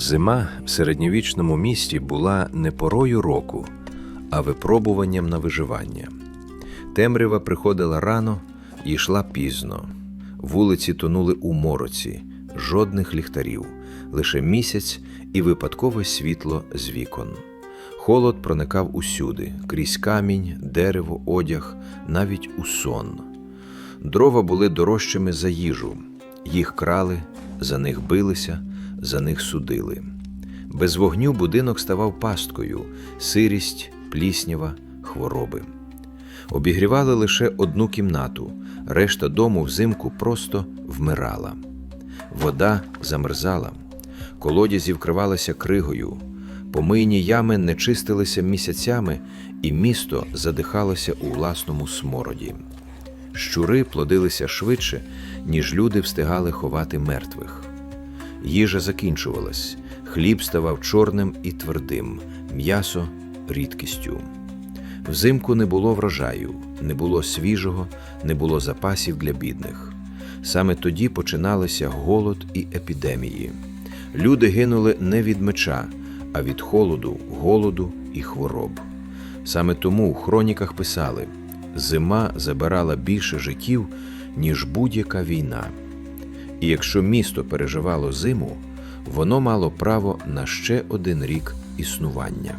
Зима в середньовічному місті була не порою року, а випробуванням на виживання. Темрява приходила рано і йшла пізно. Вулиці тонули у мороці, жодних ліхтарів, лише місяць і випадкове світло з вікон. Холод проникав усюди, крізь камінь, дерево, одяг, навіть у сон. Дрова були дорожчими за їжу, їх крали, за них билися, за них судили. Без вогню будинок ставав пасткою, сирість, пліснява, хвороби. Обігрівали лише одну кімнату, решта дому взимку просто вмирала. Вода замерзала, колодязі вкривалися кригою, помийні ями не чистилися місяцями, і місто задихалося у власному смороді. Щури плодилися швидше, ніж люди встигали ховати мертвих. Їжа закінчувалась, хліб ставав чорним і твердим, м'ясо рідкістю. Взимку не було врожаю, не було свіжого, не було запасів для бідних. Саме тоді починалися голод і епідемії. Люди гинули не від меча, а від холоду, голоду і хвороб. Саме тому у хроніках писали: зима забирала більше життів, ніж будь-яка війна. І якщо місто переживало зиму, воно мало право на ще один рік існування.